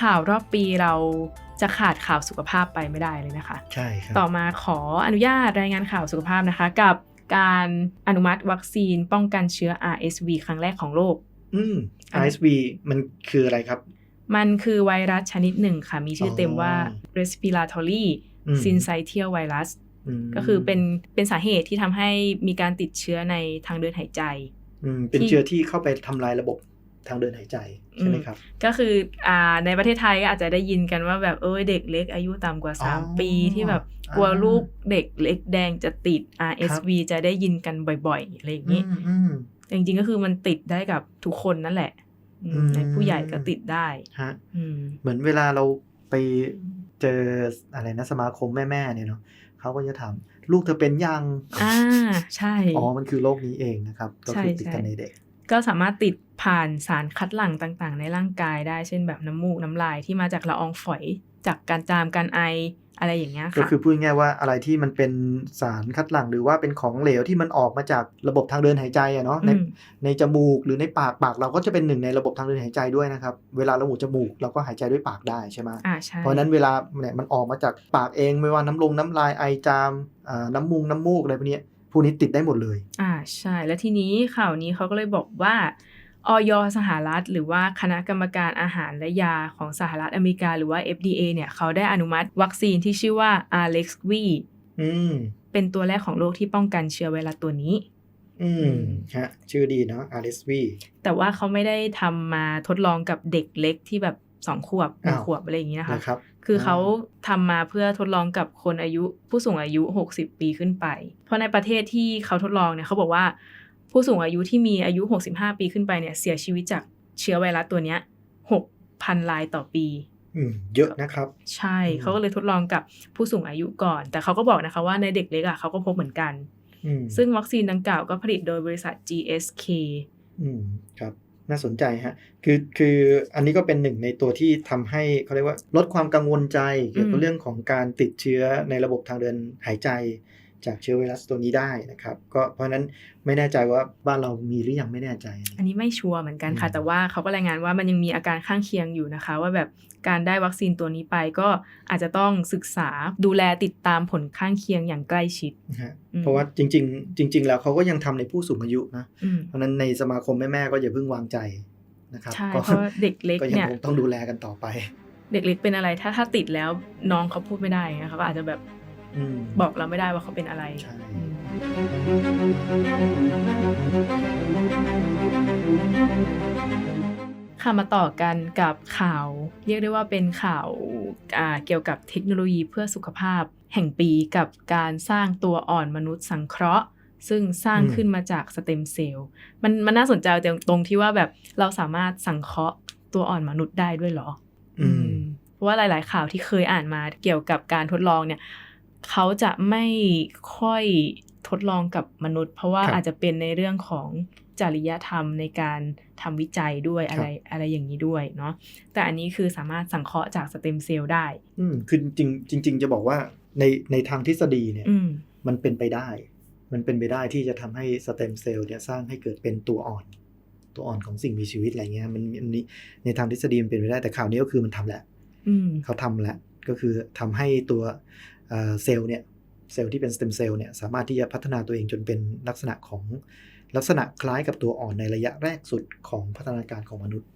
ข่าวรอบปีเราจะขาดข่าวสุขภาพไปไม่ได้เลยนะคะ ใช่ครับ ต่อมาขออนุญาตรายงานข่าวสุขภาพนะคะ กับการอนุมัติวัคซีนป้องกันเชื้อ RSV ครั้งแรกของโลก อืม RSV มันคืออะไรครับ มันคือไวรัสชนิดหนึ่งค่ะ มีชื่อเต็มว่าอ๋อ respiratory อืม syncytial virus มก็คือเป็นเป็นสาเหตุที่ทำให้มีการติดเชื้อในทางเดินหายใจอืมเป็นที่เชื้อที่เข้าไปทำลายระบบ ทางเดินหายใจใช่ไหมครับ ก็คืออ่าในประเทศไทยก็อาจจะได้ยินกันว่าแบบเอ้ยเด็กเล็กอายุต่ำกว่าอ๋อ3ปีที่แบบกลัวอ่าลูกเด็กเล็กแดงจะติด RSV จะได้ยินกันบ่อยๆอะไรอย่างนี้อืมอืมแต่จริงๆก็คือมันติดได้กับทุกคนนั่นแหละอืมอืมในผู้ใหญ่ก็ติดได้ฮะอืมเหมือนเวลาเราไปเจออะไรนะสมาคมแม่ๆเนี่ยเนาะเขาก็จะถามลูกเธอเป็นยัง อ่า ใช่ อ๋อ มันคือโรคนี้เองนะครับ ก็คือใช่ติดใช่กันในเด็ก ก็สามารถติดผ่านสารคัดหลั่งต่างๆ ในร่างกายได้เช่นแบบน้ำมูกน้ำลายที่มาจากละอองฝอยจากการจามการไออะไรอย่างเงี้ยก็ค่ะคือพูดง่ายๆว่าอะไรที่มันเป็นสารคัดหลั่งหรือว่าเป็นของเหลวที่มันออกมาจากระบบทางเดินหายใจอะเนาะในอืมในจมูกหรือในปากปากเราก็จะเป็นหนึ่งในระบบทางเดินหายใจด้วยนะครับ เวลาเราหมูจมูกเราก็หายใจด้วยปากได้ใช่ไหมอ่าใช่เพราะฉะนั้นเวลาเนี่ยมันออกมาจากปากเองไม่ว่าน้ำลงน้ำลายไอจามอ่าน้ำมูกน้ำมูกอะไรพวกเนี้ยพวกนี้ติดได้หมดเลย อ่า ใช่ แล้วทีนี้ข่าวนี้เขาก็เลยบอกว่าออยสหรัฐ หรือว่าคณะกรรมการอาหารและยาของสหรัฐอเมริกา หรือว่า FDA เนี่ยเขาได้อนุมัติวัคซีนที่ชื่อว่า Arexv อืมเป็นตัวแรกของโลกที่ป้องกันเชื้อไวรัสตัวนี้ อืมฮะชื่อดีเนาะ RSV แต่ว่าเขาไม่ได้ทำมาทดลองกับเด็กเล็กที่แบบสองขวบหนึ่งอ้าวขวบอะไรอย่างนี้นะคะนะครับ คือเขาทำมาเพื่อทดลองกับคนอายุผู้สูงอายุ 60 ปีขึ้นไป เพราะในประเทศที่เขาทดลองเนี่ยเขาบอกว่า ผู้สูงอายุที่มีอายุ 65 ปีขึ้นไปเนี่ยเสียชีวิตจากเชื้อไวรัสตัวเนี้ย6,000รายต่อปีอืมเยอะนะครับ ใช่อืมเขาก็เลยทดลองกับผู้สูงอายุก่อน แต่เขาก็บอกนะคะว่าในเด็กเล็กอะเขาก็พบเหมือนกันอืมซึ่งวัคซีนดังกล่าวก็ผลิตโดยบริษัท GSK อืมครับ น่าสนใจฮะคือคืออันนี้ก็เป็นหนึ่งในตัวที่ทำให้เขาเรียกว่าลดความกังวลใจเกี่ยวกับอืมเรื่องของการติดเชื้อในระบบทางเดินหายใจ จากเชื้อไวรัสตัวนี้ได้นะครับ ก็เพราะฉะนั้นไม่แน่ใจว่าบ้านเรามีหรือยังไม่แน่ใจ อันนี้ไม่ชัวร์เหมือนกันค่ะอืมแต่ว่าเขาก็รายงานว่ามันยังมีอาการข้างเคียงอยู่นะคะ ว่าแบบการได้วัคซีนตัวนี้ไปก็อาจจะต้องศึกษาดูแลติดตามผลข้างเคียงอย่างใกล้ชิดนะฮะอืมเพราะว่าจริง ๆ จริง ๆ แล้วเขาก็ยังทำในผู้สูงอายุนะอืมเพราะฉะนั้นในสมาคมแม่ๆก็อย่าเพิ่งวางใจนะครับใช่ก็เพราะว่าเด็กเล็กก็ยังเนี่ยคงต้องดูแลกันต่อไป เด็กเล็กเป็นอะไรถ้าถ้าติดแล้วน้องเขาพูดไม่ได้นะคะก็อาจจะแบบอืม บอกเราไม่ได้ว่าเขาเป็นอะไรใช่อืมค่ะมาต่อกันกับข่าว เรียกได้ว่าเป็นข่าวอ่าเกี่ยวกับเทคโนโลยีเพื่อสุขภาพ แห่งปีกับการสร้างตัวอ่อนมนุษย์สังเคราะห์ ซึ่งสร้างขึ้นมาจากสเต็มเซลล์มันมันน่าสนใจตรงที่ว่าแบบเราสามารถสังเคราะห์ตัวอ่อนมนุษย์ได้ด้วยเหรออืมอืมเพราะว่าหลาย ๆ ข่าวที่เคยอ่านมาเกี่ยวกับการทดลองเนี่ย เขาจะไม่ค่อยทดลองกับมนุษย์ เพราะว่าครับอาจจะเป็นในเรื่องของจริยธรรมในการทำวิจัยด้วยครับอะไรอะไรอย่างนี้ด้วยเนาะแต่อันนี้คือสามารถสังเคราะห์จากสเต็มเซลล์ได้ อืมคือจริงจริงๆจะบอกว่าในในทางทฤษฎีเนี่ยอืมมันเป็นไปได้ มันเป็นไปได้ที่จะทำให้สเต็มเซลล์เนี่ยสร้างให้เกิดเป็นตัวอ่อน ตัวอ่อนของสิ่งมีชีวิตอะไรเงี้ยมันมันนี้ในทางทฤษฎีมันเป็นไปได้แต่ข่าวนี้ก็คือมันทำแหละอืมเขาทำแล้วก็คือทำให้ตัว เอ่อเซลล์เนี่ยเซลล์ที่เป็นสเต็มเซลล์เนี่ยสามารถที่จะพัฒนาตัวเองจนเป็นลักษณะของลักษณะคล้ายกับตัวอ่อนในระยะแรกสุดของพัฒนาการของมนุษย์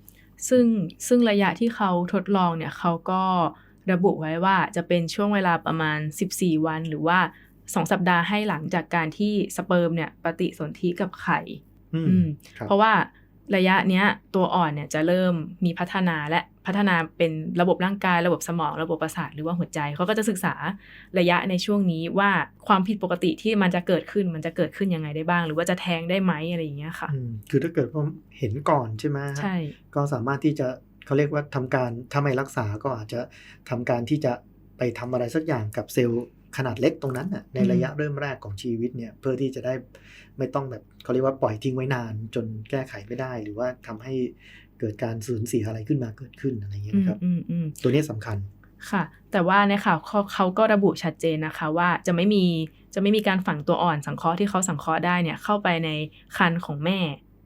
ซึ่งซึ่งระยะที่เขาทดลองเนี่ยเขาก็ระบุไว้ว่าจะเป็นช่วงเวลาประมาณ 14 วัน หรือว่า 2 สัปดาห์ให้หลังจากการที่สเปิร์มเนี่ยปฏิสนธิกับไข่อืมอืมครับเพราะว่า ระยะเนี้ยตัวอ่อนเนี่ยจะเริ่มมีพัฒนาและพัฒนาเป็นระบบร่างกาย ระบบสมองระบบประสาทหรือว่าหัวใจเขาก็จะศึกษาระยะในช่วงนี้ว่าความผิดปกติที่มันจะเกิดขึ้นมันจะเกิดขึ้นยังไงได้บ้าง หรือว่าจะแท้งได้ไหมอะไรอย่างเงี้ยค่ะอืมคือถ้าเกิดว่าเห็นก่อนใช่ไหมฮะใช่ก็สามารถที่จะเขาเรียกว่าทำการถ้าไม่รักษาก็อาจจะทำการที่จะไปทำอะไรสักอย่างกับเซลล์ ขนาดเล็กตรงนั้นน่ะในระยะเริ่มแรกของชีวิตเนี่ยเพื่อที่จะได้ไม่ต้องแบบเขาเรียกว่าปล่อยทิ้งไว้นาน จนแก้ไขไม่ได้ หรือว่าทำให้เกิดการสูญเสียอะไรขึ้นมาเกิดขึ้นอะไรอย่างเงี้ยอืมนะครับอืมอืมตัวนี้สำคัญค่ะ แต่ว่าในข่าวเขาเขาก็ระบุชัดเจนนะคะว่าจะไม่มีจะไม่มีการฝังตัวอ่อนสังเคราะห์ที่เขาสังเคราะห์ได้เนี่ยเข้าไปในคันของแม่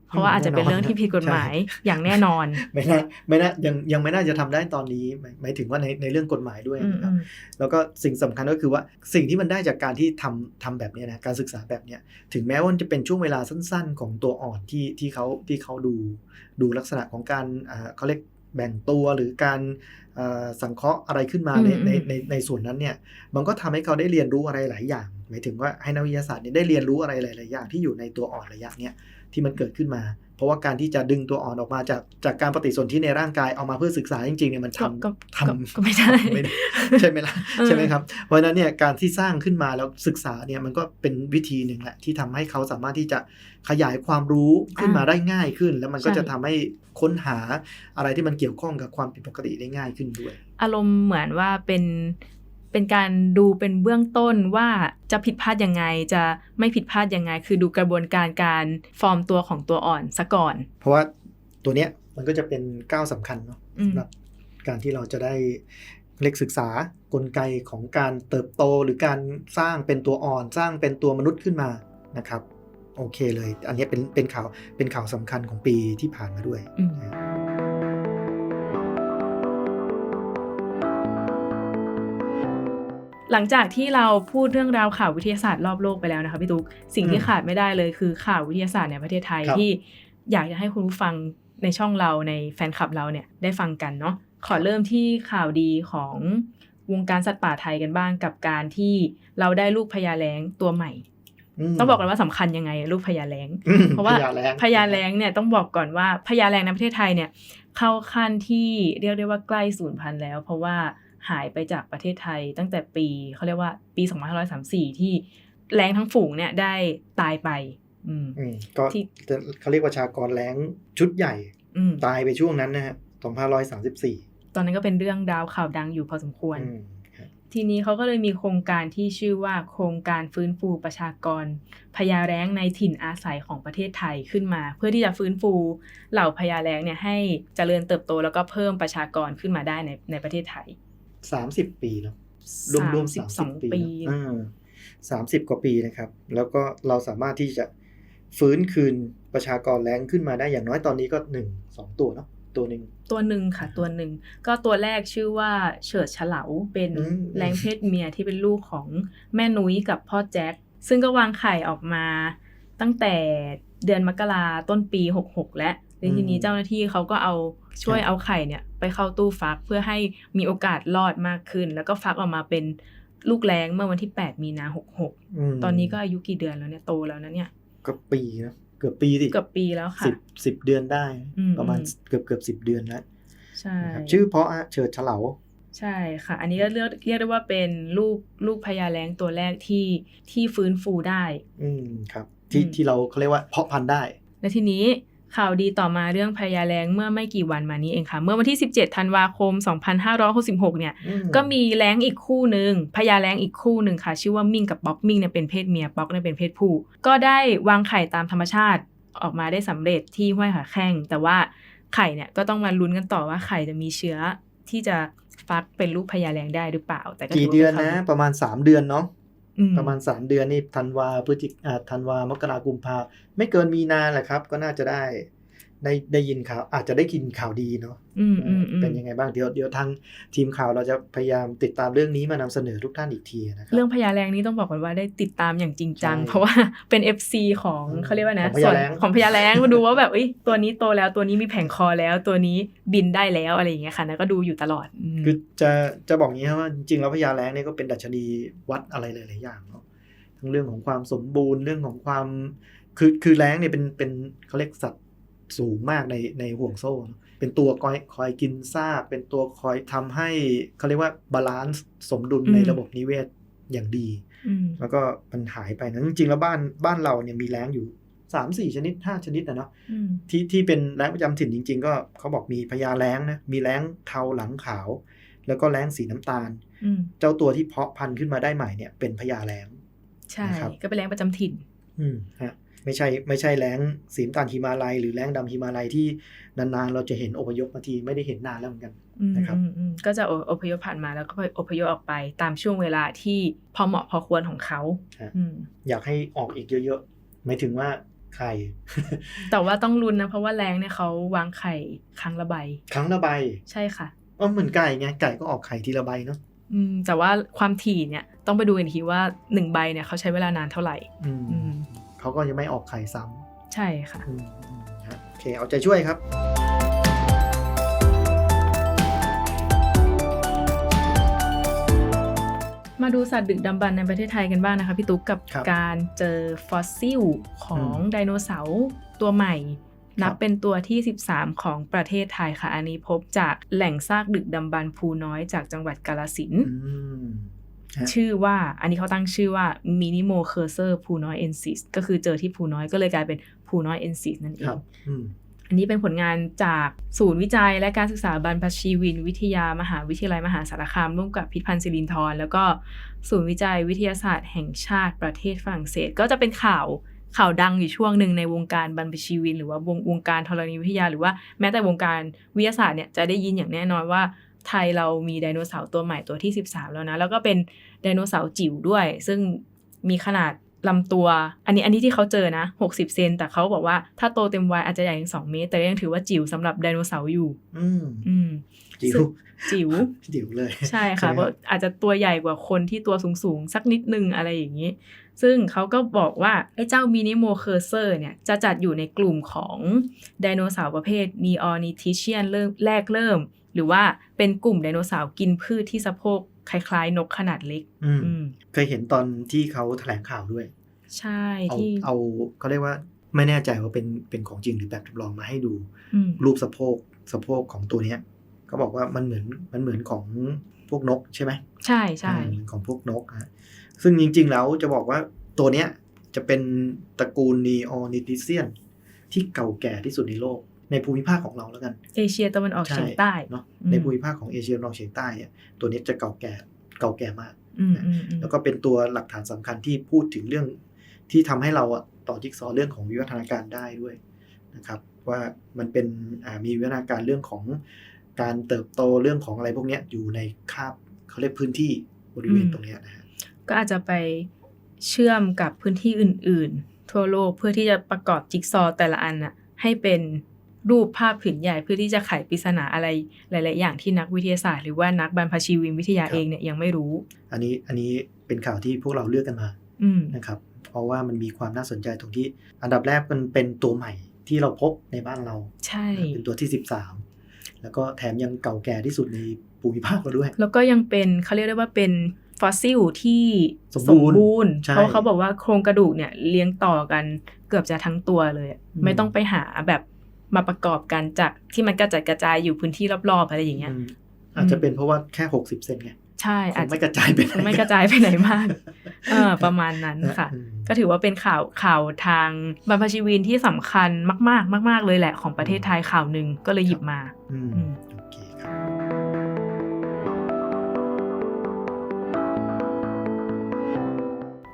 เพราะว่าอาจจะเป็นเรื่องที่ผิดกฎหมายอย่างแน่นอน ไม่น่าไม่น่ายังยังไม่น่าจะทำได้ตอนนี้หมายหมายถึงว่าในในเรื่องกฎหมายด้วยอืมนะครับอืมแล้วก็สิ่งสำคัญก็คือว่าสิ่งที่มันได้จากการที่ทำทำแบบเนี้ยนะการศึกษาแบบเนี้ยถึงแม้ว่ามันจะเป็นช่วงเวลาสั้น ๆ ของตัวอ่อนที่ที่เขาที่เขาดูดูลักษณะของการอ่าเขาเรียกแบ่งตัวหรือการอ่าสังเคราะห์อะไรขึ้นมาในอืมในอืมในในส่วนนั้นเนี่ยมันก็ทำให้เขาได้เรียนรู้อะไรหลายอย่างหมายถึงว่าให้นักวิทยาศาสตร์เนี่ยได้เรียนรู้อะไรหลาย ๆ อย่างที่อยู่ในตัวอ่อนระยะเนี้ย ที่มันเกิดขึ้นมา เพราะว่าการที่จะดึงตัวอ่อนออกมาจากจากการปฏิสนธิในร่างกายเอามาเพื่อศึกษาจริงๆเนี่ยมันก็ทำก็ทก็ำก็ไม่ได้ไม่ได้ใช่ไหมล่ะเออใช่ไหมครับ เพราะฉะนั้นเนี่ยการที่สร้างขึ้นมาแล้วศึกษาเนี่ยมันก็เป็นวิธีหนึ่งแหละที่ทำให้เขาสามารถที่จะขยายความรู้ขึ้นมาได้ง่ายขึ้น แล้วมันก็ใช่จะทำให้ค้นหาอะไรที่มันเกี่ยวข้องกับความผิดปกติได้ง่ายขึ้นด้วย อารมณ์เหมือนว่าเป็น เป็นการดูเป็นเบื้องต้นว่าจะผิดพลาดยังไง จะไม่ผิดพลาดยังไง คือดูกระบวนการการฟอร์มตัวของตัวอ่อนซะก่อน เพราะว่าตัวเนี้ยมันก็จะเป็นก้าวสำคัญเนาะอืมสำหรับการที่เราจะได้เล็กศึกษากลไกของการเติบโตหรือการสร้างเป็นตัวอ่อนสร้างเป็นตัวมนุษย์ขึ้นมานะครับ โอเคเลย อันเนี้ยเป็นเป็นข่าวเป็นข่าวสำคัญของปีที่ผ่านมาด้วยอืมนะ หลังจากที่เราพูดเรื่องราวข่าววิทยาศาสตร์รอบโลกไปแล้วนะคะพี่ตุ๊กสิ่งที่อืมขาดไม่ได้เลยคือข่าววิทยาศาสตร์ในประเทศไทยครับที่อยากจะให้คุณผู้ฟังในช่องเราในแฟนคลับเราเนี่ยได้ฟังกันเนาะขอเริ่มที่ข่าวดีของวงการสัตว์ป่าไทยกันบ้างกับการที่เราได้ลูกพญาแล้งตัวใหม่มต้องบอกกันว่าสำคัญยังไงลูกพญาแล้งอืมเพราะว่าพญาแรงพญาแล้งเนี่ยต้องบอกก่อนว่าพญาแล้งในประเทศไทยเนี่ยเข้าขั้นที่เรียกได้ว่าใกล้สูญพันธุ์แล้ว เพราะว่า หายไปจากประเทศไทยตั้งแต่ปีเขาเรียกว่าปี 2534 ที่แล้งทั้งฝูงเนี่ยได้ตายไปอืมอืมก็ที่เขาเรียกว่าชากรแรงชุดใหญ่อืมตายไปช่วงนั้นนะฮะ 2534 ตอนนั้นก็เป็นเรื่องดาวข่าวดังอยู่พอสมควรอืมครับทีนี้เขาก็เลยมีโครงการที่ชื่อว่าโครงการฟื้นฟูประชากรพญาแร้งในถิ่นอาศัยของประเทศไทยขึ้นมา เพื่อที่จะฟื้นฟูเหล่าพญาแร้งเนี่ยให้เจริญเติบโตแล้วก็เพิ่มประชากรขึ้นมาได้ในในประเทศไทย 30ปีเนาะรวมรวมๆ32 30ปีปีเนอะอ่าสามสิบกว่าปีนะครับ แล้วก็เราสามารถที่จะฟื้นคืนประชากรแรงขึ้นมาได้อย่างน้อยตอนนี้ก็หนึ่งสองตัวเนาะตัวหนึ่งตัวหนึ่งค่ะ ตัวหนึ่งก็ตัวแรกชื่อว่าเฉิดฉลาเป็นอืมแรงเพศเมียที่เป็นลูกของแม่นุ้ยกับพ่อแจ็คซึ่งก็วางไข่ออกมาตั้งแต่เดือนมกราต้นปี 66 และในทีนี้เจ้าหน้าที่เขาก็เอาช่วยเอาไข่เนี่ย ไปเข้าตู้ฟักเพื่อให้มีโอกาสรอดมากขึ้น แล้วก็ฟักออกมาเป็นลูกแรงเมื่อวันที่ 8 มีนาม66ตอนนี้ก็อายุกี่เดือนแล้วเนี่ยโตแล้วนะเนี่ยก็ปีนะเกือบปีสิเกือบปีแล้วค่ะสิบสิบเดือนได้อืมประมาณอืมเกือบเกือบสิบเดือนแล้วใช่นะครับชื่อเพราะอะเฉิดเฉลาใช่ค่ะ อันนี้ก็เรียกเรียกได้ว่าเป็นลูกลูกพญาแล้งตัวแรกที่ที่ฟื้นฟูได้ อืมครับ ที่อืมที่เราเขาเรียกว่าเพาะพันธุ์ได้ และทีนี้ ข่าวดีต่อมาเรื่องพญาแล้งเมื่อไม่กี่วันมานี้เองค่ะ เมื่อวันที่ 17ธันวาคม 2566 เนี่ยอืมก็มีแล้งอีกคู่หนึ่งพญาแล้งอีกคู่หนึ่งค่ะ ชื่อว่ามิ่งกับป๊อกมิ่งเนี่ยเป็นเพศเมียป๊อกเนี่ยเป็นเพศผู้ ก็ได้วางไข่ตามธรรมชาติออกมาได้สำเร็จที่ห้วยขาแข้งแต่ว่าไข่เนี่ยก็ต้องมาลุ้นกันต่อว่าไข่จะมีเชื้อที่จะฟักเป็นลูกพญาแล้งได้หรือเปล่า แต่ก็ถืกี่ว่าเดือนป็นะข่าวประมาณสามเดือนเนาะอื ประมาณ 3 เดือนนี่ธันวาพฤศจิกธันวามกรากุมภาไม่เกินมีนาแหละครับ ก็น่าจะได้ ได้ได้ยินข่าวอาจจะได้กินข่าวดีเนาะอืมอืมอืมเป็นยังไงบ้างเดี๋ยวเดี๋ยวทางทีมข่าวเราจะพยายามติดตามเรื่องนี้มานำเสนอทุกท่านอีกทีนะครับเรื่องพญาแรงนี้ต้องบอกก่อนว่าได้ติดตามอย่างจริงจังใช่เพราะว่าเป็น FC ของอืมเขาเรียกว่านะของพญาแล้งส่วนของพญาแรงมาดูว่าแบบเอ้ยตัวนี้โตแล้วตัวนี้มีแผงคอแล้วตัวนี้บินได้แล้วอะไรอย่างเงี้ยค่ะนะก็ดูอยู่ตลอดมคือจะจะบอกงี้ครับว่าจริงๆแล้วพญาแล้งเนี่ยก็เป็นดัชนีวัดอะไรหลายๆอย่างเนาะทั้งเรื่องของความสมบูรณ์เรื่องของความคือคือแล้งเนี่ยเป็นเป็นเขาเรียกสัตว์ สูงมากในในห่วงโซ่เนอะเป็นตัวคอยคอยกินซากเป็นตัวคอยทำให้เขาเรียกว่าบาลานซ์สมดุลในระบบนิเวศอย่างดีอืมแล้วก็มันหายไปนะจริงๆแล้วบ้านบ้านเราเนี่ยมีแล้งอยู่สามสี่ชนิดห้าชนิดนะเนาะอืมที่ที่เป็นแล้งประจำถิ่นจริง ๆ ก็เขาบอกมีพญาแล้งนะมีแล้งเทาหลังขาว แล้วก็แล้งสีน้ำตาลอืมเจ้าตัวที่เพาะพันธุ์ขึ้นมาได้ใหม่เนี่ยเป็นพญาแล้งใช่นะครับก็เป็นแรงประจำถิ่น อืมฮะ ไม่ใช่ไม่ใช่แล้งสีน้ำตาลฮิมาลัย หรือแล้งดำฮิมาลัยที่นานๆ เราจะเห็นอพยพมาทีไม่ได้เห็นนานแล้วเหมือนกันอืมนะครับอืมอืมก็จะออพยพผ่านมาแล้วก็อพยพออกไปตามช่วงเวลาที่พอเหมาะพอควรของเขาฮะอืมอยากให้ออกอีกเยอะๆหมายถึงว่าไข่ แต่ว่าต้องลุ้นนะ เพราะว่าแรงเนี่ยเขาวางไข่ครั้งละใบ ครั้งละใบ ใช่ค่ะอ๋อเหมือนไก่ไงไก่ก็ออกไข่ทีละใบเนาะอืมแต่ว่าความถี่เนี่ยต้องไปดูกันอีกทีว่าหนึ่งใบเนี่ยเขาใช้เวลานานเท่าไหร่ อืมอืม เขาก็ยังไม่ออกไข่ซ้ใช่ค่ะำอืมอืมฮะโอเค เอาใจช่วยครับมาดูสัตว์ดึกดำบรรพ์ในประเทศไทยกันบ้างนะคะพี่ตุ๊กกับครับการเจอฟอสซิลของอืมไดโนเสาร์ตัวใหม่นับครับเป็นตัวที่ 13 ของประเทศไทยค่ะ อันนี้พบจากแหล่งซากดึกดำบรรพ์ภูน้อยจากจังหวัดกาลสินธุ์อืมฮะ ชื่อว่าอันนี้เขาตั้งชื่อว่า Minimo Cursor ภูน้อย ensis ก็คือเจอที่ภูน้อยก็เลยกลายเป็นภูน้อย ensis นั่นเอครังบอืมอันนี้เป็นผลงานจากศูนย์วิจัยและการศึกษาบรรพชีวิน วิทยามหาวิทยาลัยมหาสารคาม ร่วมกับพิพิธภัณฑ์สิรินธรแล้วก็ศูนย์วิจัยวิทยาศาสตร์แห่งชาติประเทศฝรั่งเศส ก็จะเป็นข่าวข่าวดังอยู่ช่วงหนึ่งในวงการบรรพชีวิน หรือว่าวงวงการธรณีวิทยา หรือว่าแม้แต่วงการวิทยาศาสตร์เนี่ยจะได้ยินอย่างแน่นอนว่า ไทยเรามีไดโนเสาร์ตัวใหม่ตัวที่ 13 แล้วนะ แล้วก็เป็นไดโนเสาร์จิ๋วด้วย ซึ่งมีขนาดลำตัว อันนี้อันนี้ที่เขาเจอนะ 60 เซน แต่เขาบอกว่าถ้าโตเต็มวัยอาจจะใหญ่ถึง 2 เมตร แต่ก็ยังถือว่าจิ๋วสำหรับไดโนเสาร์อยู่ อืมอืมจิ๋วซึ่งจิ๋วจิ๋วเลย ใช่ค่ะใช่ไหมเพราะอาจจะตัวใหญ่กว่าคนที่ตัวสูงๆ สักนิดนึงอะไรอย่างนี้ ซึ่งเขาก็บอกว่า ไอ้เจ้ามินิโมเคอร์เซอร์เนี่ย จะจัดอยู่ในกลุ่มของไดโนเสาร์ประเภทนีออนิทิเชียนเริ่มแรกเริ่ม หรือว่าเป็นกลุ่มไดโนเสาร์กินพืชที่สะโพกคล้ายๆ นกขนาดเล็กอืมอืมเคยเห็นตอนที่เขาแถลงข่าวด้วย ใช่เอาที่เอาเขาเรียกว่าไม่แน่ใจว่าเป็นเป็นของจริงหรือแบบจำลองมาให้ดูอืมรูปสะโพกสะโพกของตัวเนี้ยก็บอกว่ามันเหมือนมันเหมือนของพวกนกใช่ไหมใช่ใช่อ่าเหมือนของพวกนกฮะซึ่งจริง ๆ แล้วจะบอกว่าตัวเนี้ยจะเป็นตระกูลนีออนิติเซียนที่เก่าแก่ที่สุดในโลก ในภูมิภาคของเราแล้วกัน เอเชียตะวันออกเฉียงใต้เนาะอืมในภูมิภาคของเอเชียตะวันออกเฉียงใต้เนี่ยตัวนี้จะเก่าแก่เก่าแก่มากอืมอืมอืมแล้วก็เป็นตัวหลักฐานสำคัญที่พูดถึงเรื่องที่ทำให้เราอะต่อจิ๊กซอว์เรื่องของวิวัฒนาการได้ด้วยนะครับว่ามันเป็นอ่ามีวิวัฒนาการเรื่องของการเติบโตเรื่องของอะไรพวกเนี้ยอยู่ในคาบเขาเรียกพื้นที่บริเวณตรงเนี้ยนะฮะก็อาจจะไปเชื่อมกับพื้นที่อื่น ๆ ทั่วโลกเพื่อที่จะประกอบจิ๊กซอว์แต่ละอันน่ะให้เป็น รูปภาพผืนใหญ่เพื่อที่จะไขปริศนาอะไรหลาย ๆ อย่างที่นักวิทยาศาสตร์หรือว่านักบรรพชีวินวิทยาครับเองเนี่ยยังไม่รู้ อันนี้อันนี้เป็นข่าวที่พวกเราเลือกกันมาอืมนะครับ เพราะว่ามันมีความน่าสนใจตรงที่ อันดับแรกมันเป็นตัวใหม่ที่เราพบในบ้านเราใช่เป็นตัวที่ 13 แล้วก็แถมยังเก่าแก่ที่สุดในภูมิภาคเราด้วย แล้วก็ยังเป็นเขาเรียกได้ว่าเป็นฟอสซิลที่สมบูรณ์รณ์ใช่เพราะเขาบอกว่าโครงกระดูกเนี่ยเลี้ยงต่อกันเกือบจะทั้งตัวเลยอะอืมไม่ต้องไปหาแบบ มาประกอบกันจากที่มันกระจัดกระจายอยู่พื้นที่รอบๆอะไรอย่างเงี้ยอืมอาจจะเป็นเพราะว่าแค่60เซนไงใช่คอาจงจะไม่กระจายไปหนไม่กระจายไปไหนมากเออประมาณนั้นค่ะอืมก็ถือว่าเป็นข่าวข่าวทางบรรพชีวินที่สำคัญมาก ๆ มาก ๆ เลยแหละของประเทศไทยข่าวหนึ่งก็เลยหยิบมา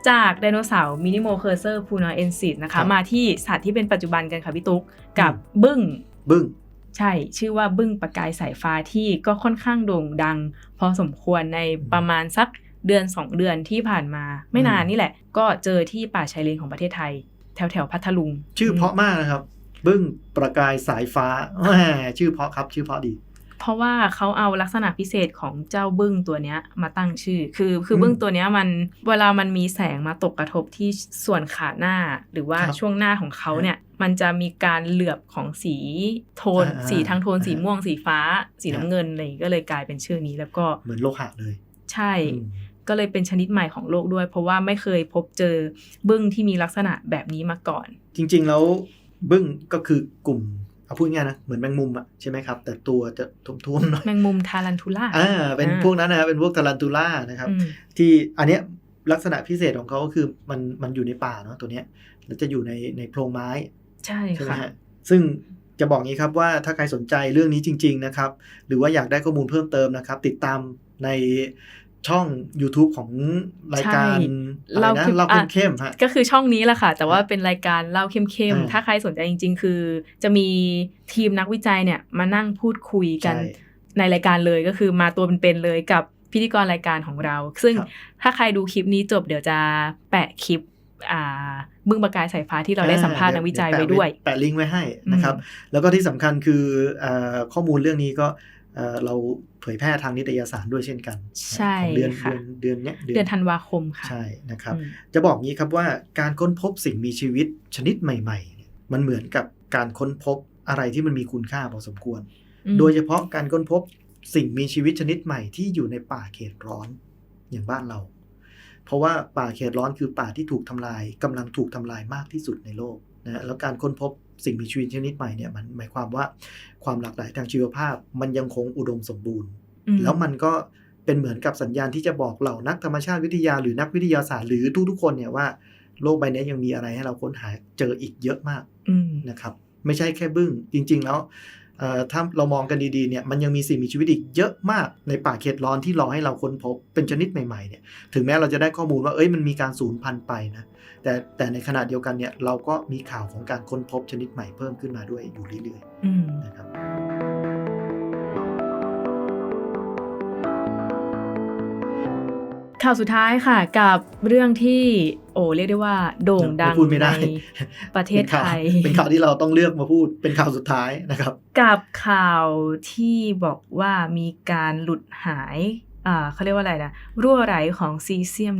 จากไดโนเสาร์มินิโมเคอร์เซอร์พูนอยเอนซิสนะครัคะ บ มาที่สัตว์ที่เป็นปัจจุบันกันค่ะพี่ตุ๊กกับอืมบึ้ง บึ้ง ใช่ ชื่อว่าบึ้งประกายสายฟ้าที่ก็ค่อนข้างโด่งดัง พอสมควรในประมาณสักเดือน 2 เดือนที่ผ่านมา ไม่นานนี่แหละ ก็เจอที่ป่าชายเลนของประเทศไทย แถวแถวๆพัทลุงชื่อเพราะมากนะครับ บึ้งประกายสายฟ้าแหมชื่อเพราะครับ ชื่อเพราะดี เพราะว่าเขาเอาลักษณะพิเศษของเจ้าบึ้งตัวเนี้ยมาตั้งชื่อ คือคืออมบึ้งตัวเนี้ยมันเวลามันมีแสงมาตกกระทบที่ส่วนขาหน้า หรือว่าครับช่วงหน้าของเขาเนี่ยมันจะมีการเหลือบของสีโทนอ่าสีทั้งโทนอ่าสีม่วงสีฟ้า สีครับน้ำเงินอะไรอย่างงี้ก็เลยกลายเป็นชื่อนี้แล้วก็เหมือนโลหะเลย ใช่อืมก็เลยเป็นชนิดใหม่ของโลกด้วย เพราะว่าไม่เคยพบเจอบึ้งที่มีลักษณะแบบนี้มาก่อน จริง ๆ แล้วบึ้งก็คือกลุ่ม เอาพูดง่ายๆนะ เหมือนแมงมุมอะใช่ไหมครับ แต่ตัวจะทุ่มๆหน่อยแมงมุมทารันทูล่าอ่าเป็นอ่าพวกนั้นนะครับเป็นพวกทารันตูล่านะครับอืมที่อันเนี้ยลักษณะพิเศษของเขาก็คือมันมันอยู่ในป่าเนาะตัวเนี้ยแล้วจะอยู่ในในโพรงไม้ ใช่ใช่ไหมค่ะฮะซึ่งจะบอกงี้ครับว่าถ้าใครสนใจเรื่องนี้จริง ๆ นะครับ หรือว่าอยากได้ข้อมูลเพิ่มเติมนะครับ ติดตามใน ช่อง YouTube ของรายการอะไรนะเล่าเข้มๆฮะก็คือช่องนี้แหละค่ะ แต่ว่าเป็นรายการเล่าเข้มอ่าๆถ้าใครสนใจจริง ๆ คือ จะมีทีมนักวิจัยเนี่ยมานั่งพูดคุยกันใช่ในรายการเลยก็คือมาตัวเป็นๆเลยกับพิธีกรรายการของเรา ซึ่งครับถ้าใครดูคลิปนี้จบเดี๋ยวจะแปะคลิปอ่าบึ้งประกายสายฟ้าที่เราได้สัมภาษณ์นักวิจัยไว้ด้วย แปะลิงก์ไว้ให้นะครับ แล้วก็ที่สำคัญคือเออข้อมูลเรื่องนี้ก็ เอ่อเราเผยแพร่ทางนิตยสารด้วยเช่นกันใช่ของเดือนค่ะเดือนเดือนเนี้ยเดือนธันวาคมค่ะใช่นะครับอืมจะบอกงี้ครับว่าการค้นพบสิ่งมีชีวิตชนิดใหม่ๆเนี่ยมันเหมือนกับการค้นพบอะไรที่มันมีคุณค่าพอสมควรอืมโดยเฉพาะการค้นพบสิ่งมีชีวิตชนิดใหม่ที่อยู่ในป่าเขตร้อนอย่างบ้านเรา เพราะว่าป่าเขตร้อนคือป่าที่ถูกทำลายกำลังถูกทำลายมากที่สุดในโลกนะแล้วการค้นพบ สิ่งมีชีวิตชนิดใหม่เนี่ยมันหมายความว่าความหลากหลายทางชีวภาพ มันยังคงอุดมสมบูรณ์อืมแล้วมันก็เป็นเหมือนกับสัญญาณที่จะบอกเหล่านักธรรมชาติวิทยาหรือนักวิทยาศาสตร์หรือทุกๆคนเนี่ยว่าโลกใบนี้ยังมีอะไรให้เราค้นหาเจออีกเยอะมากอืมนะครับ ไม่ใช่แค่บึ้งจริง ๆ แล้วเอ่อ ถ้าเรามองกันดีๆเนี่ยมันยังมีสิ่งมีชีวิตอีกเยอะมากในป่าเขตร้อนที่รอให้เราค้นพบเป็นชนิดใหม่ๆเนี่ยถึงแม้เราจะได้ข้อมูลว่าเอ้ยมันมีการสูญพันธุ์ไปนะแต่แต่ในขณะเดียวกันเนี่ยเราก็มีข่าวของการค้นพบชนิดใหม่เพิ่มขึ้นมาด้วยอยู่เรื่อยๆนะครับข่าวสุดท้ายค่ะกับเรื่องที่ โอ้เรียกได้ว่าโด่งดังพูดไม่ได้ในประเทศไทย เป็นข่าวที่เราต้องเลือกมาพูดเป็นข่าวสุดท้ายนะครับ กับข่าวที่บอกว่ามีการหลุดหายอ่าเขาเรียกว่าอะไรนะรั่วไหลของซีเซียม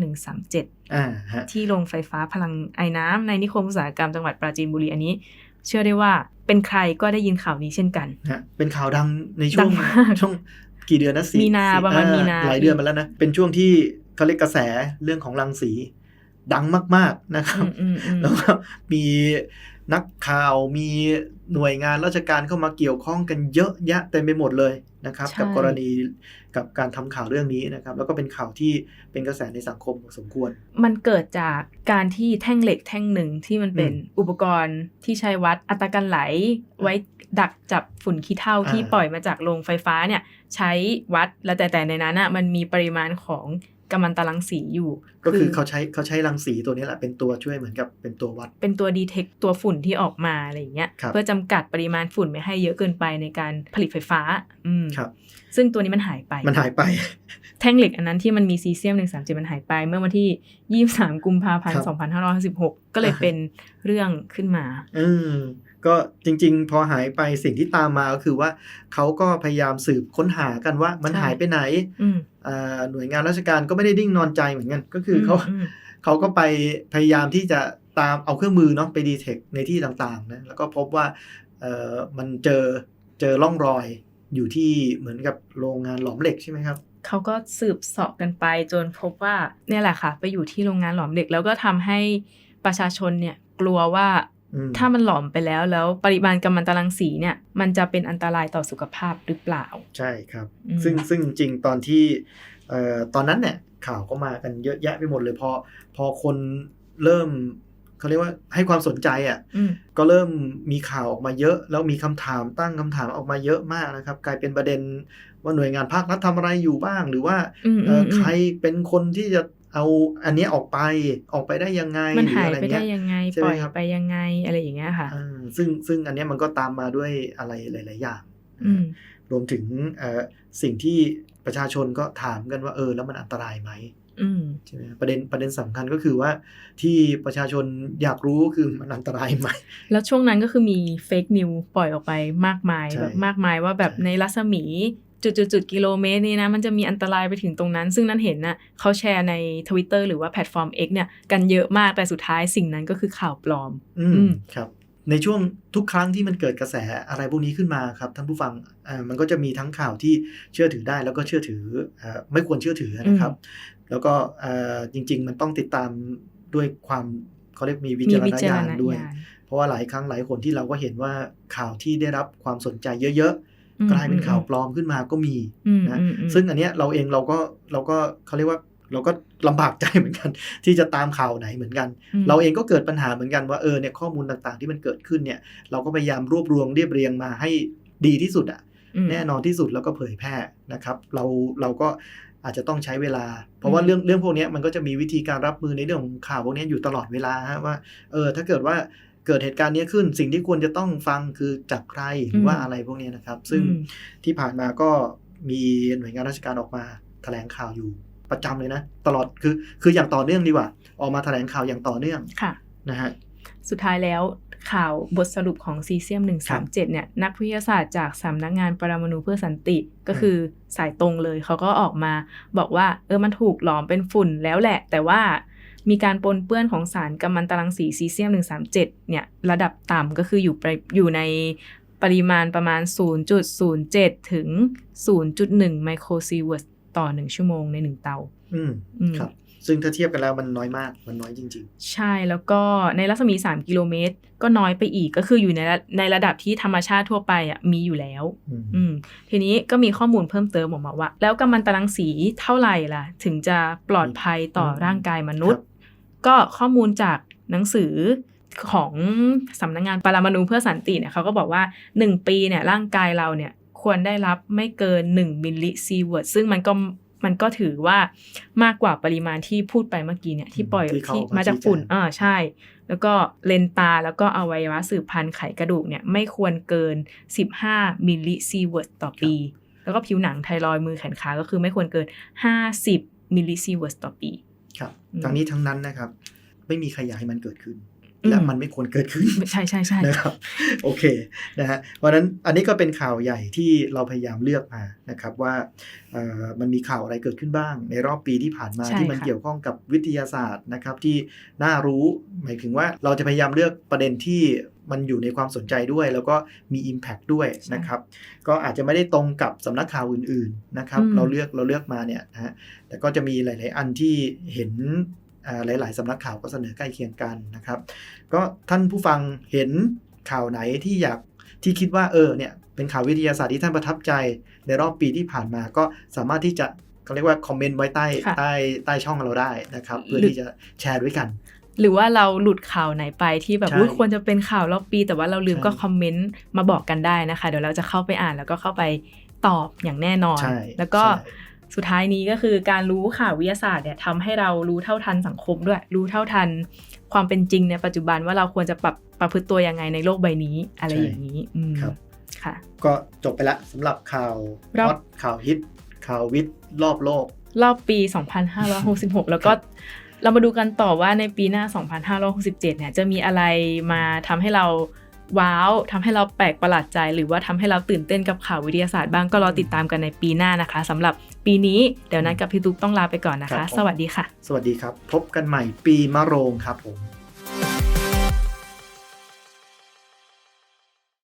137อ่าฮะที่โรงไฟฟ้าพลังไอ้น้ำในนิคมอุตสาหกรรมจังหวัดปราจีนบุรีอันนี้ เชื่อได้ว่าเป็นใครก็ได้ยินข่าวนี้เช่นกันฮะเป็นข่าวดังในช่วงดังมากช่วงกี่เดือนนะสี่มีนาสี่ประมาณอ่มีนาหลายเดือนมาแล้วนะเป็นช่วงที่เขาเรียกกระแสเรื่องของรังสี ดังมาก ๆนะครับอืมอืมอืมแล้วก็มีนักข่าวมีหน่วยงานราชการเข้ามาเกี่ยวข้องกันเยอะแยะเต็มไปหมดเลยนะครับ กับกรณีกับการทำข่าวเรื่องนี้นะครับ แล้วก็เป็นข่าวที่เป็นกระแสในสังคมพอสมควร มันเกิดจากการที่แท่งเหล็กแท่งหนึ่งที่มันเป็นอืมอุปกรณ์ที่ใช้วัดอัตราการไหลไว้ดักจับฝุ่นขี้เถ้าอ่าที่ปล่อยมาจากโรงไฟฟ้าเนี่ย ใช้วัดแล้วแต่แต่ในนั้นอะมันมีปริมาณของ กัมมันตรังสีอยู่ ก็คือเขาใช้เขาใช้รังสีตัวนี้แหละเป็นตัวช่วยเหมือนกับเป็นตัววัด เป็นตัวดีเทคตัวฝุ่นที่ออกมาอะไรอย่างเงี้ยครับเพื่อจำกัดปริมาณฝุ่นไม่ให้เยอะเกินไปในการผลิตไฟฟ้า อืมครับ ซึ่งตัวนี้มันหายไป มันหายไป แท่งเหล็กอันนั้นที่มันมีซีเซียม137มันหายไป เมื่อวันที่23กุมภาพันคธ์รับ2516ก็เลยอ่าฮะเป็นเรื่องขึ้นมา อืมก็จริง ๆ พอหายไปสิ่งที่ตามมาก็คือว่าเขาก็พยายามสืบค้นหากันว่ามันใช่หายไปไหนอืมอ่า หน่วยงานราชการก็ไม่ได้ดิ้งนอนใจเหมือนกัน ก็คือเขาอืมเขาก็ไปพยายามที่จะตามเอาเครื่องมือเนาะไปดีเทคในที่ต่างๆนะแล้วก็พบว่าเออมันเจอเจอร่องรอยอยู่ที่เหมือนกับโรงงานหลอมเหล็กใช่ไหมครับเขาก็สืบเสอบกันไปจนพบว่าเนี่ยแหละค่ะ ไปอยู่ที่โรงงานหลอมเหล็ก แล้วก็ทำให้ประชาชนเนี่ยกลัวว่าอืม ถ้ามันหลอมไปแล้วแล้วปริมาณกัมมันตรังสีเนี่ย มันจะเป็นอันตรายต่อสุขภาพหรือเปล่า ใช่ครับอืมซึ่งซึ่งจริงๆตอนที่เอ่อตอนนั้นเนี่ยข่าวก็มากันเยอะแยะไปหมดเลยพอพอคนเริ่มเขาเรียกว่าให้ความสนใจอะอืมก็เริ่มมีข่าวออกมาเยอะ แล้วมีคำถามตั้งคำถามออกมาเยอะมากนะครับ กลายเป็นประเด็นว่าหน่วยงานภาครัฐทำอะไรอยู่บ้าง หรือว่าอืมเอ่ออมใครเป็นคนที่จะ เอาอันเนี้ยออกไปออกไปได้ยังไงมันหรือหายอะไรไปได้เงี้ยยังไงใช่ปไหมล่อยครับไปยังไงอะไรอย่างเงี้ยค่ะอ่าซึ่งซึ่งอันเนี้ยมันก็ตามมาด้วยอะไรหลาย ๆ อย่างอืมรวมถึงเอ่อสิ่งที่ประชาชนก็ถามกันว่าเออแล้วมันอันตรายไหมอืมใช่ไหมประเด็นประเด็นสำคัญก็คือว่าที่ประชาชนอยากรู้คือมันอันตรายไหมแล้วช่วงนั้นก็คือมีเฟกนิวปล่อยออกไปมากมายใช่แบบมากมายว่าแบบใช่ในรัศมี จุดจุดจุดกิโลเมตรนี้นะ มันจะมีอันตรายไปถึงตรงนั้น ซึ่งนั้นเห็นน่ะเขาแชร์ใน Twitter หรือว่าแพลตฟอร์ม X เนี่ยกันเยอะมากแต่สุดท้ายสิ่งนั้นก็คือข่าวปลอม อือืมมครับในช่วงทุกครั้งที่มันเกิดกระแสอะไรพวกนี้ขึ้นมาครับท่านผู้ฟังเอ่อมันก็จะมีทั้งข่าวที่เชื่อถือได้แล้วก็เชื่อถือเอ่อไม่ควรเชื่อถือนะครับ แล้วก็เอ่อจริง ๆ มันต้องติดตามด้วยความเขาเรียกมีวิมีจารวิณจารญาณณด้วยญาณเพราะว่าหลายครั้งหลายคนที่เราก็เห็นว่าข่าวที่ได้รับความสนใจเยอะอืมๆ กลายเป็นข่าวปลอมขึ้นมาก็มีอืมนะอืมอืมซึ่งอันเนี้ยเราเองเราก็เราก็เขาเรียกว่าเราก็ลำบากใจเหมือนกัน ที่จะตามข่าวไหนเหมือนกันอืมเราเองก็เกิดปัญหาเหมือนกันว่าเออเนี่ยข้อมูลต่างๆ ที่มันเกิดขึ้นเนี่ย เราก็พยายามรวบรวมเรียบเรียงมาให้ดีที่สุดอะอืมแน่นอนที่สุดแล้วก็เผยแพร่นะครับ เราเราก็อาจจะต้องใช้เวลา เพราะว่าอืมเรื่องเรื่องพวกเนี้ยมันก็จะมีวิธีการรับมือในเรื่องของข่าวพวกเนี้ยอยู่ตลอดเวลาฮะว่าเออถ้าเกิดว่า เกิดเหตุการณ์เนี้ยขึ้น สิ่งที่ควรจะต้องฟังคือจากใครหรือว่าอะไรพวกเนี้ยนะครับ ซึ่งอืมที่ผ่านมาก็มีหน่วยงานราชการออกมาแถลงข่าวอยู่ประจำเลยนะ ตลอดคือคืออย่างต่อเนื่องดีกว่า ออกมาแถลงข่าวอย่างต่อเนื่องค่ะนะฮะสุดท้ายแล้วข่าวบทสรุปของซีเซียม 137 เนี่ย นักวิทยาศาสตร์จากสำนักงานปรมาณูเพื่อสันติก็คือสายตรงเลย เขาก็ออกมาบอกว่า เออมันถูกหลอมเป็นฝุ่นแล้วแหละ แต่ว่า มีการปนเปื้อนของสารกัมมันตรังสีซีเซียม 137 เนี่ย ระดับต่ำก็คืออยู่ไปอยู่ในปริมาณประมาณ 0.07 ถึง 0.1 ไมโครซีเวิร์ตต่อ 1 ชั่วโมงใน 1 เตา อืมอืมครับ ซึ่งถ้าเทียบกันแล้วมันน้อยมาก มันน้อยจริงใช่ แล้วก็ในรัศมี 3 กิโลเมตร ก็น้อยไปอีก ก็คืออยู่ในระในระดับที่ธรรมชาติทั่วไปอะมีอยู่แล้วๆอืมอืม ทีนี้ก็มีข้อมูลเพิ่มเติมออกมาว่า แล้วกัมมันตรังสีเท่าไหร่ล่ะ ถึงจะปลอดภัยต่อร่างกายมนุษย์ ก็ข้อมูลจากหนังสือของสำนักงงานปรมาณูเพื่อสันติเนี่ยเขาก็บอกว่า 1 ปีเนี่ยร่างกายเราเนี่ยควรได้รับไม่เกิน 1 มิลลิซีเวิร์ตซึ่งมันก็มันก็ถือว่ามากกว่าปริมาณที่พูดไปเมื่อกี้เนี่ยที่ปล่อยที่เขาที่ออกมามาจากฝุ่นชี้แจงอ่าใช่ แล้วก็เลนตาแล้วก็อวัยวะสืบพันธุ์ไขกระดูกเนี่ยไม่ควรเกิน 15 มิลลิซีเวิร์ตต่อปี แล้วก็ผิวหนังไทรอยด์มือแขนขาก็คือไม่ควรเกิน 50 มิลลิซีเวิร์ตต่อปี ครับอืมทั้งนี้ทั้งนั้นนะครับ ไม่มีใครอยากให้มันเกิดขึ้นอืมและมันไม่ควรเกิดขึ้นใช่ใช่ใช่นะครับ โอเคนะฮะเพราะฉะนั้นอันนี้ก็เป็นข่าวใหญ่ที่เราพยายามเลือกมานะครับว่าเอ่อมันมีข่าวอะไรเกิดขึ้นบ้าง ในรอบปีที่ผ่านมาใช่ที่มันค่ะเกี่ยวข้องกับวิทยาศาสตร์นะครับที่น่ารู้หมายถึงว่าเราจะพยายามเลือกประเด็นที่ มันอยู่ในความสนใจด้วย แล้วก็มี Impact ด้วยนะครับ ก็อาจจะไม่ได้ตรงกับสำนักข่าวอื่นๆนะครับอืมเราเลือกเราเลือกมาเนี่ยนะฮะแต่ก็จะมีหลาย ๆ อันที่เห็นอ่าหลาย ๆสำนักข่าวก็เสนอใกล้เคียงกันนะครับ ก็ท่านผู้ฟังเห็นข่าวไหนที่อยากที่คิดว่าเออเนี่ยเป็นข่าววิทยาศาสตร์ที่ท่านประทับใจในรอบปีที่ผ่านมาก็สามารถที่จะเขาเรียกว่าคอมเมนต์ไว้ใต้ค่ะใต้ใต้ช่องเราได้นะครับ เพื่อหรือที่จะแชร์ด้วยกัน หรือว่าเราหลุดข่าวไหนไปที่แบบใช่อุ๊ยควรจะเป็นข่าวรอบปี แต่ว่าเราลืมใช่ก็คอมเมนต์มาบอกกันได้นะคะ เดี๋ยวเราจะเข้าไปอ่านแล้วก็เข้าไปตอบอย่างแน่นอนใช่แล้วก็ใช่สุดท้ายนี้ก็คือการรู้ข่าววิทยาศาสตร์เนี่ยทำให้เรารู้เท่าทันสังคมด้วย รู้เท่าทันความเป็นจริงในปัจจุบันว่าเราควรจะปรับประพฤติตัวยังไงในโลกใบนี้อะไรใช่อย่างนี้อืมครับค่ะก็จบไปละสำหรับข่าวรอบฮอตข่าวฮิตข่าววิทย์รอบโลก รอบปี 2566 แล้วก็ เรามาดูกันต่อว่าในปีหน้า 2567 เนี่ยจะมีอะไรมาทำให้เราว้าวทำให้เราแปลกประหลาดใจ หรือว่าทำให้เราตื่นเต้นกับข่าววิทยาศาสตร์บ้างก็รอติดตามกันในปีหน้านะคะสำหรับปีนี้เดี๋ยวนั้นกับพี่ตุ๊กต้องลาไปก่อนนะครัคะ สวัสดีค่ะ สวัสดีครับ พบกันใหม่ปีมะโรงครับผม